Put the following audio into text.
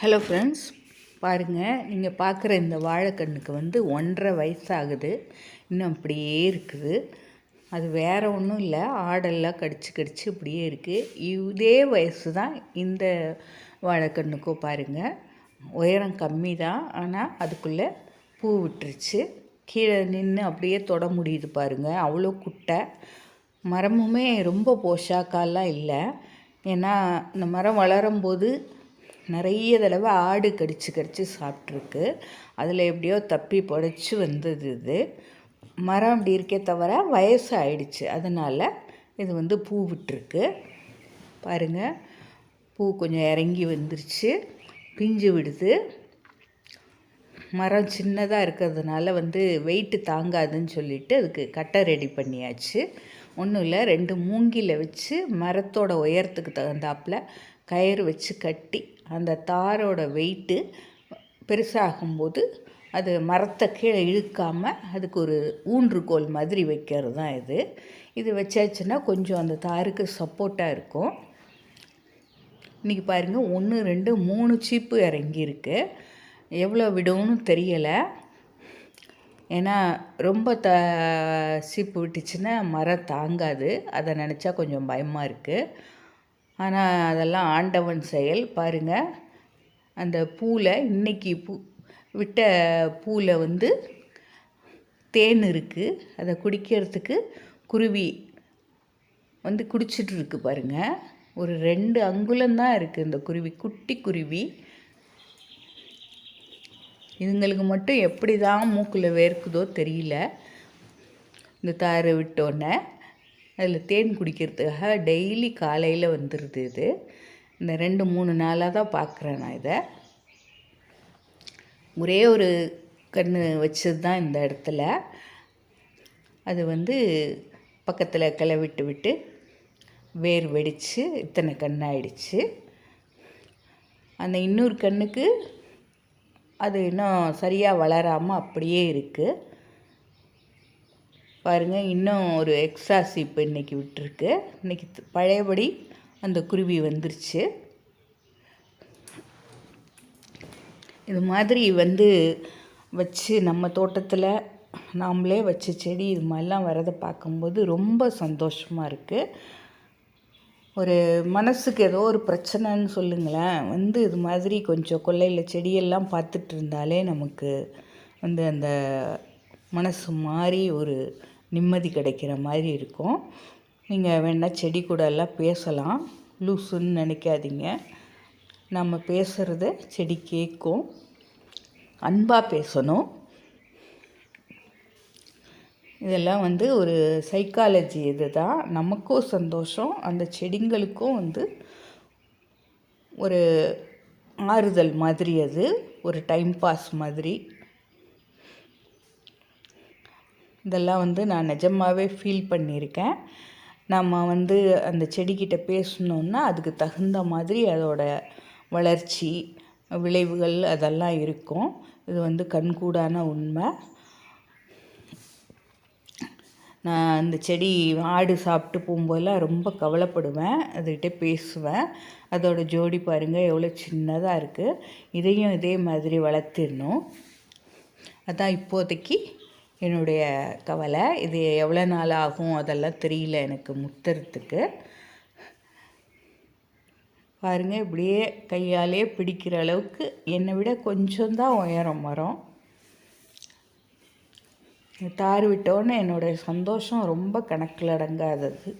Hello friends பாருங்கள் நீங்கள் பார்க்குற இந்த வாழைக்கண்ணுக்கு வந்து ஒன்றரை வயசாகுது. இன்னும் அப்படியே இருக்குது. அது வேறு ஒன்றும் இல்லை. ஆடெல்லாம் கடிச்சு கடிச்சு இப்படியே இருக்குது இதே வயசு தான் இந்த வாழைக்கண்ணுக்கும் பாருங்கள் உயரம் கம்மி தான் ஆனால் அதுக்குள்ளே பூ விட்டுருச்சு. கீழே நின்று அப்படியே தொட முடியுது பாருங்கள் அவ்வளோ குட்டை. மரமுமே ரொம்ப போஷாக்காலாம் இல்லை. ஏன்னா இந்த மரம் வளரும்போது நிறைய தடவை ஆடு கடிச்சு கடிச்சு சாப்பிட்ருக்கு. அதில் எப்படியோ தப்பி புடைச்சி வந்தது இது. மரம் அப்படி இருக்கே தவிர வயசு ஆயிடுச்சு அதனால் இது வந்து பூ விட்டுருக்கு. பாருங்கள் பூ கொஞ்சம் இறங்கி வந்துருச்சு. பிஞ்சு விடுது. மரம் சின்னதாக இருக்கிறதுனால வந்து வெயிட்டு தாங்காதுன்னு சொல்லிட்டு அதுக்கு கட்டை ரெடி பண்ணியாச்சு. ஒன்றும் இல்லை ரெண்டு மூங்கில வச்சு மரத்தோட உயரத்துக்கு தகுந்தாப்பில் கயிறு வச்சு கட்டி அந்த தாரோட வெயிட்டு பெருசாகும்போது அது மரத்தை கீழே இழுக்காமல் அதுக்கு ஒரு ஊன்றுகோல் மாதிரி வைக்கிறது தான் இது. இது வச்சாச்சுன்னா கொஞ்சம் அந்த தாருக்கு சப்போர்ட்டாக இருக்கும். இன்றைக்கி பாருங்கள் ஒன்று ரெண்டு மூணு சீப்பு இறங்கியிருக்கு. எவ்வளோ விடும்னு தெரியலை. ஏன்னா ரொம்ப த சீப்பு விட்டுச்சுன்னா மரம் தாங்காது. அதை நினச்சா கொஞ்சம் பயமாக இருக்குது ஆனால் அதெல்லாம் ஆண்டவன் செயல். பாருங்கள் அந்த பூவில் இன்றைக்கி பூ விட்ட பூவில் வந்து தேன் இருக்குது அதை குடிக்கிறதுக்கு குருவி வந்து குடிச்சிட்ருக்கு பாருங்கள் ஒரு ரெண்டு அங்குலம்தான் இருக்குது இந்த குருவி குட்டி குருவி. இதுங்களுக்கு மட்டும் எப்படி தான் மூக்கில் வேர்க்குதோ தெரியல. இந்த தாரை விட்டோன்னே அதில் தேன் குடிக்கிறதுக்காக டெய்லி காலையில் வந்துடுது இது. இந்த ரெண்டு மூணு நாளாக தான் பார்க்குறேன் நான் இதை. ஒரே ஒரு கன்று வச்சது தான் இந்த இடத்துல. அது வந்து பக்கத்தில் கிளை விட்டு விட்டு வேர் வெடித்து இத்தனை கண்ணாயிடுச்சு. அந்த இன்னொரு கண்ணுக்கு அது இன்னும் சரியாக வளராமல் அப்படியே இருக்குது பாருங்கள் இன்னும் ஒரு எக்ஸ்ட்ரா இப்போ இன்றைக்கி விட்டுருக்கு. இன்றைக்கி பழையபடி அந்த குருவி வந்துருச்சு. இது மாதிரி வந்து வச்சு நம்ம தோட்டத்தில் நாம்ளே வச்ச செடி இது மாதிரிலாம் வரதை பார்க்கும்போது ரொம்ப சந்தோஷமாக இருக்குது ஒரு மனசுக்கு ஏதோ ஒரு பிரச்சனைன்னு சொல்லுங்களேன். வந்து இது மாதிரி கொஞ்சம் கொல்லையில் செடியெல்லாம் பார்த்துட்டு இருந்தாலே நமக்கு வந்து அந்த மனசு மாறி ஒரு நிம்மதி கிடைக்கிற மாதிரி இருக்கும். நீங்கள் வேணால் செடி கூட எல்லாம் பேசலாம். லூசுன்னு நினைக்காதீங்க. நம்ம பேசுகிறத செடி கேட்கும் அன்பாக பேசணும். இதெல்லாம் வந்து ஒரு சைக்காலஜி இது தான் நமக்கும் சந்தோஷம். அந்த செடிங்களுக்கும் வந்து ஒரு ஆறுதல் மாதிரி அது. ஒரு டைம் பாஸ் மாதிரி. இதெல்லாம் வந்து நான் நிஜமாகவே ஃபீல் பண்ணியிருக்கேன். நம்ம வந்து அந்த செடிக்கிட்ட பேசணுன்னா அதுக்கு தகுந்த மாதிரி அதோட வளர்ச்சி விளைவுகள் அதெல்லாம் இருக்கும். இது வந்து கண்கூடான உண்மை. நான் அந்த செடி ஆடு சாப்பிட்டு போகும்போதெல்லாம் ரொம்ப கவலைப்படுவேன். அதுக்கிட்ட பேசுவேன். அதோட ஜோடி பாருங்கள் எவ்வளோ சின்னதாக இருக்குது இதையும் இதே மாதிரி வளர்த்திடணும். அதான் இப்போதைக்கு என்னுடைய கவலை இது எவ்வளோ நாள் ஆகும் அதெல்லாம் தெரியல எனக்கு முத்துறதுக்கு. பாருங்கள் இப்படியே கையாலே பிடிக்கிற அளவுக்கு என்னை விட கொஞ்சம்தான் உயரம் மரம் தார் விட்டோன்னே என்னுடைய சந்தோஷம் ரொம்ப கணக்கில் அடங்காதது.